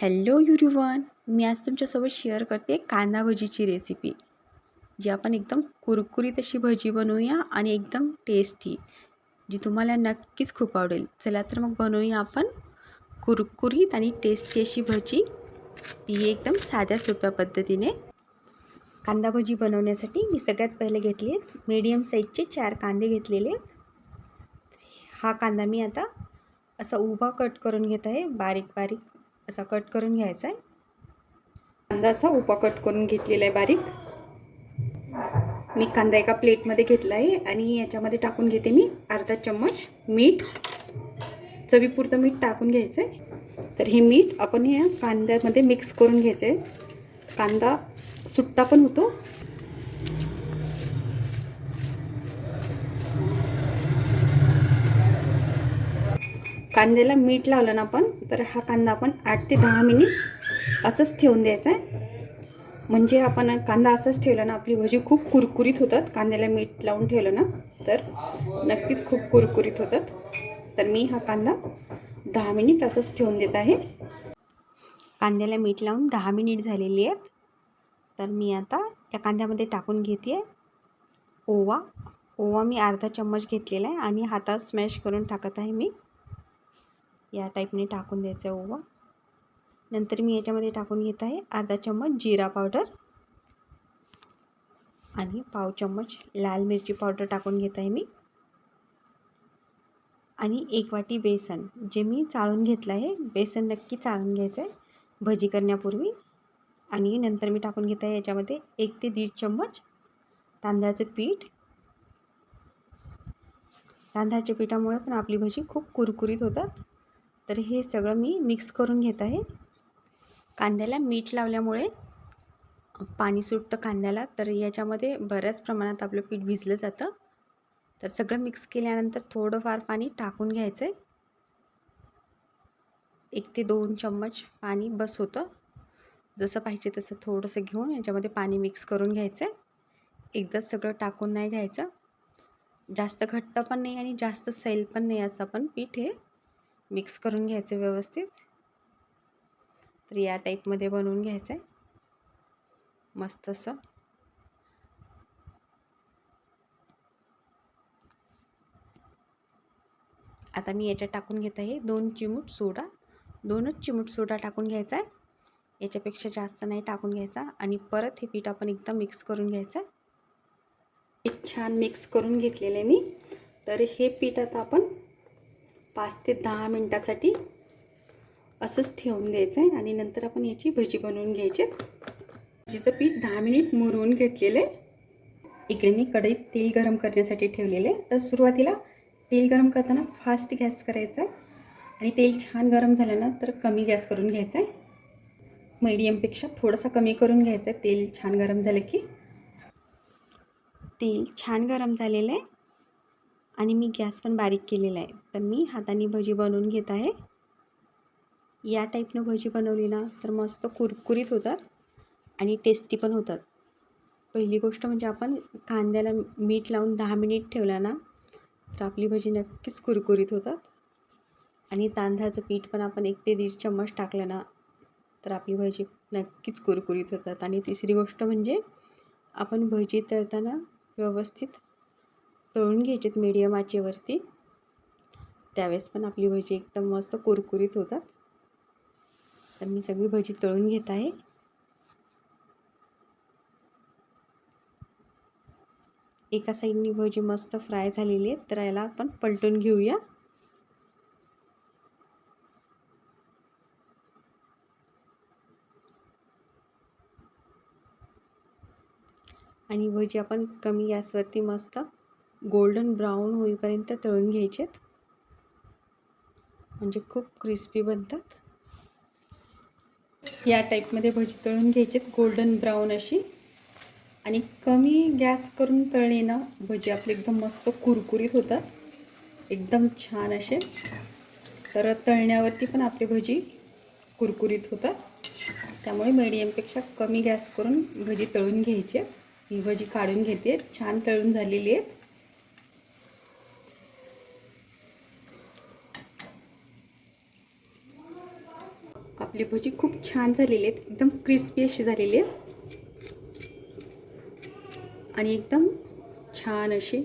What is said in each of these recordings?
Hello युरिवन मी आज तुमच्यासोबत share करते कांदा भजीची रेसिपी जी आपण एकदम कुरकुरीत अशी भजी बनवूया आणि एकदम टेस्टी जी तुम्हाला नक्कीच खूप आवडेल. चला तर मग बनवूया आपण कुरकुरीत आणि टेस्टी अशी भजी. ही एकदम साध्या सोप्या पद्धतीने. कांदा भजी बनवण्यासाठी मी सगळ्यात पहिले घेतले मीडियम साईजचे चार कांदे घेतलेले हा कांदा मी आता असा उभा कट करून घेत आहे. बारीक बारीक असा कट करून घ्यायचा आहे. कांदा असा उभा कट करून घेतलेला आहे बारीक. मी कांदा एका प्लेटमध्ये घेतला आहे आणि याच्यामध्ये टाकून घेते मी अर्धा चम्मच मीठ. चवीपुरतं मीठ टाकून घ्यायचं आहे तर हे मीठ आपण या कांद्यामध्ये मिक्स करून घ्यायचं आहे कांदा सुट्टा पण होतो. कांद्याला मीठ लावलं ना आपण तर हा कांदा आपण आठ ते दहा मिनिट असंच ठेवून द्यायचा आहे. म्हणजे आपण कांदा असंच ठेवला ना आपली भजी खूप कुरकुरीत होतात. कांद्याला मीठ लावून ठेवलं ना तर नक्कीच खूप कुरकुरीत होतात. तर मी हा कांदा दहा मिनिट असंच ठेवून देत आहे. कांद्याला मीठ लावून दहा मिनिट झालेली आहेत तर मी आता या कांद्यामध्ये टाकून घेते. आहे ओवा ओवा मी अर्धा चम्मच घेतलेला आहे आणि हातात स्मॅश करून टाकत आहे मी. या टाईपने टाकून द्यायचा आहे ओवा. नंतर मी याच्यामध्ये टाकून घेत आहे अर्धा चम्मच जिरा पावडर आणि पाव चम्मच लाल मिरची पावडर टाकून घेत आहे मी. आणि एक वाटी बेसन जे मी चाळून घेतलं आहे बेसन नक्की चाळून घ्यायचं आहे भजी करण्यापूर्वी. आणि नंतर मी टाकून घेत आहे याच्यामध्ये एक ते दीड चम्मच तांदळाचं पीठ. तांदळाच्या पिठामुळे पण आपली भजी खूप कुरकुरीत होतात. तर हे सगळं मी मिक्स करून घेत आहे. कांद्याला मीठ लावल्यामुळे पाणी सुटतं कांद्याला तर याच्यामध्ये बऱ्याच प्रमाणात आपलं पीठ भिजलं जातं. तर सगळं मिक्स केल्यानंतर थोडंफार पाणी टाकून घ्यायचं आहे. एक ते दोन चम्मच पाणी बस होतं. जसं पाहिजे तसं थोडंसं घेऊन याच्यामध्ये पाणी मिक्स करून घ्यायचं आहे. एकदाच सगळं टाकून नाही घ्यायचं. जास्त घट्ट पण नाही आणि जास्त सैल पण नाही असं पण पीठ हे मिक्स करून घ्यायचं व्यवस्थित. तर या टाईपमध्ये बनवून घ्यायचं आहे मस्त असं. आता मी याच्यात टाकून घेत आहे दोन चिमूट सोडा. दोनच चिमूट सोडा टाकून घ्यायचा आहे याच्यापेक्षा जास्त नाही टाकून घ्यायचा. आणि परत हे पीठ आपण एकदम मिक्स करून घ्यायचं एक छान मिक्स करून घेतलेलं आहे मी. तर हे पीठ आता आपण पाच ते दहा मिनटासाठी असंच ठेवून द्यायचं आहे आणि नंतर आपण याची भजी बनवून घ्यायची. भजीचं पीठ दहा मिनिट मुरवून घेतलेलं. आहे इकडे मी कढईत तेल गरम करण्यासाठी ठेवलेलं. आहे तर सुरुवातीला तेल गरम करताना फास्ट गॅस करायचा आहे आणि तेल छान गरम झालं ना तर कमी गॅस करून घ्यायचा आहे मीडियमपेक्षा थोडंसं कमी करून घ्यायचं आहे तेल छान गरम झालं की. तेल छान गरम झालेलं आहे आणि मी गॅस पण बारीक केलेला आहे. तर मी हाताने भजी बनवून घेत आहे. या टाईपनं भजी बनवली ना तर मस्त कुरकुरीत होतात आणि टेस्टी पण होतात. पहिली गोष्ट म्हणजे आपण कांद्याला मीठ लावून दहा मिनिट ठेवला ना तर आपली भजी नक्कीच कुरकुरीत होतात. आणि तांदळाचं पीठ पण आपण एक ते दीड चम्मच टाकलं ना तर आपली भजी नक्कीच कुरकुरीत होतात. आणि तिसरी गोष्ट म्हणजे आपण भजी तळताना व्यवस्थित तळून घ्यायचेत मीडियम आचेवरती. त्यावेळेस पण आपली भजी एकदम मस्त कुरकुरीत होतात. तर मी सगळी भजी तळून घेत आहे. एका साईडनी भजी मस्त फ्राय झालेली आहे तर याला आपण पलटून घेऊया. आणि भजी आपण कमी गॅसवरती मस्त गोल्डन ब्राऊन होईपर्यंत तळून घ्यायचेत. म्हणजे खूप क्रिस्पी बनतात. या टाईपमध्ये भजी तळून घ्यायचेत गोल्डन ब्राऊन अशी. आणि कमी गॅस करून तळणे ना भजी आपले एकदम मस्त कुरकुरीत होतात. एकदम छान असे. तर तळण्यावरती पण आपली भजी कुरकुरीत होतात. त्यामुळे मीडियमपेक्षा कमी गॅस करून भजी तळून घ्यायची. ही भजी काढून घेते. छान तळून झालेली आहे. आपली भजी खूप छान झालेली आहेत. एकदम क्रिस्पी अशी झालेली आहेत. आणि एकदम छान अशी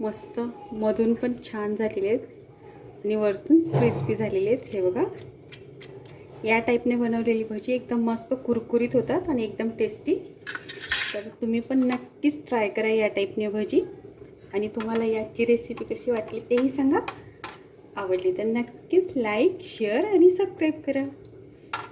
मस्त मधून पण छान झालेले आहेत. आणि वरतून क्रिस्पी झालेले आहेत. हे बघा. या टाईपने बनवलेली भजी एकदम मस्त कुरकुरीत होतात आणि एकदम टेस्टी तर तुम्ही पण नक्कीच ट्राय करा या टाईपने भजी. आणि तुम्हाला याची रेसिपी कशी वाटली तेही सांगा. आवडली तर नक्कीच लाईक शेअर आणि सबस्क्राईब करा.